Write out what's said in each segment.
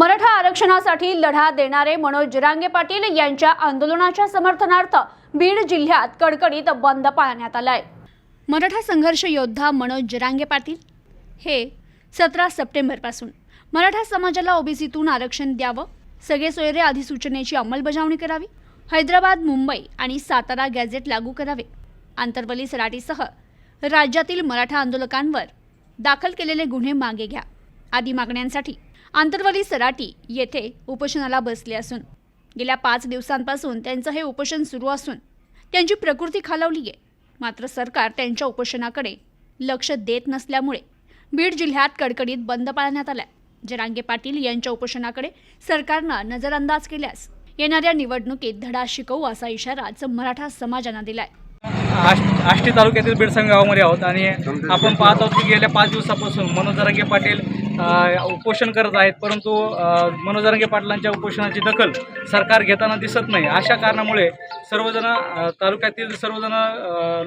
मराठा आरक्षणासाठी लढा देणारे मनोज जिरांगे पाटील यांच्या आंदोलनाच्या समर्थनार्थ बीड जिल्ह्यात कडकडीत बंद पाळण्यात आलाय. मराठा संघर्ष योद्धा मनोज जिरांगे पाटील हे सतरा सप्टेंबरपासून मराठा समाजाला ओबीसीतून आरक्षण द्यावं सगळे सोयरे अधिसूचनेची अंमलबजावणी करावी हैदराबाद मुंबई आणि सातारा गॅझेट लागू करावे. आंतरवली सराटीसह राज्यातील मराठा आंदोलकांवर दाखल केलेले गुन्हे मागे घ्या. आदी मागण्यांसाठी आंतरवली सराटी येथे उपोषणाला बसले असून गेल्या पाच दिवसांपासून त्यांचं हे उपोषण सुरू असून त्यांची प्रकृती खालावली आहे. मात्र सरकार त्यांच्या उपोषणाकडे लक्ष देत नसल्यामुळे बीड जिल्ह्यात कडकडीत बंद पाळण्यात आलाय. जरांगे पाटील यांच्या उपोषणाकडे सरकारनं नजरअंदाज केल्यास येणाऱ्या निवडणुकीत धडा शिकवू असा इशाराच मराठा समाजानं दिलाय. आष्टी तालुक्यातील बेडसंग गावामध्ये आहोत आणि आपण पाहत आहोत की गेल्या पाच दिवसापासून मनोज जरांगे पाटील उपोषण करत आहेत परंतु अ, मनोज पाटलांच्या उपोषणाची दखल सरकार घेताना दिसत नाही. अशा कारणामुळे सर्वजण तालुक्यातील सर्वजण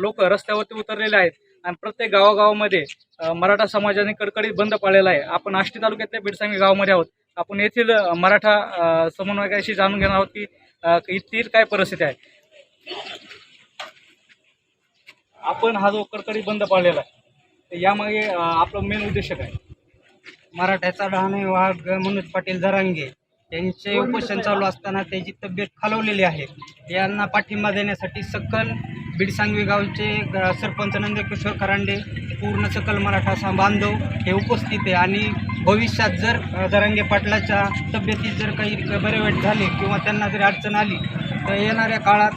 लोक रस्त्यावरती उतरलेले आहेत आणि प्रत्येक गावागावामध्ये मराठा समाजाने कडकडीत बंद पाळलेला आहे. आपण आष्टी तालुक्यातल्या बेडसांगी गावामध्ये आहोत. आपण येथील मराठा समन्वयकाशी जाणून घेणार आहोत की येथील काय परिस्थिती आहे. आपण हा जो कडकडी बंद पाळलेला आहे यामागे आपला मेन उद्देश काय? मराठ्याचा डहाणे वाघ मनोज पाटील जरांगे. यांचे उपोषण चालू असताना त्याची तब्येत खालवलेली आहे. यांना पाठिंबा देण्यासाठी सकल बिडसांगवी गावचे सरपंच नंदकिशोर करांडे पूर्ण सकल मराठा सा- बांधव हे उपस्थित आहे. आणि भविष्यात जर दरांगे जरांगे पाटलाच्या तब्येतीत जर काही बरे वाईट झाले किंवा त्यांना जरी अडचण आली तर येणाऱ्या काळात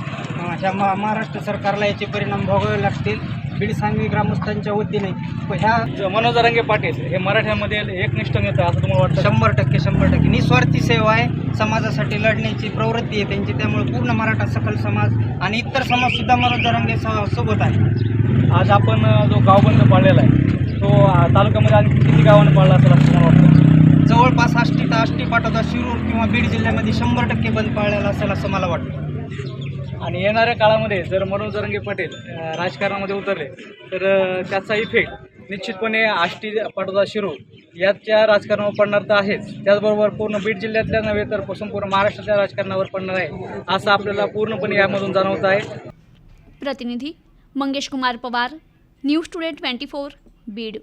ह्या महाराष्ट्र सरकारला याचे परिणाम भोगावे लागतील. बिडसांगवी ग्रामस्थांच्या वतीने ह्या ज- मनोज जरांगे पाटील हे मराठ्यामध्ये एकनिष्ठ नेता असं तुम्हाला वाटतं? शंभर टक्के शंभर टक्के. निस्वार्थी सेवा आहे. समाजासाठी लढण्याची प्रवृत्ती आहे त्यांची. त्यामुळे पूर्ण मराठा सकल समाज आणि इतर समाज सुद्धा मनोज जरांगे सो- सोबत आहे. आज आपण जो गावबंद पाळलेला आहे तो तालुक्यामध्ये आणखी किती गावाने पाळला असेल असं तुम्हाला वाटतं? जवळपास आष्टी तर आष्टी पाठवता शिरूर किंवा बीड जिल्ह्यामध्ये शंभर टक्के बंद पाळलेला असेल असं मला वाटतं. आणि येणाऱ्या काळामध्ये जर मनोज पटेल पाटील राजकारणामध्ये उतरले तर त्याचा इफेक्ट निश्चितपणे आष्टी पाटोदा शिरो याच्या राजकारणावर पडणार तर आहेच. त्याचबरोबर पूर्ण बीड जिल्ह्यातल्या नव्हे तर संपूर्ण महाराष्ट्राच्या राजकारणावर पडणार आहे असं आपल्याला पूर्णपणे यामधून जाणवत आहे. प्रतिनिधी Mangesh Kumar Pawar news today twenty four Beed.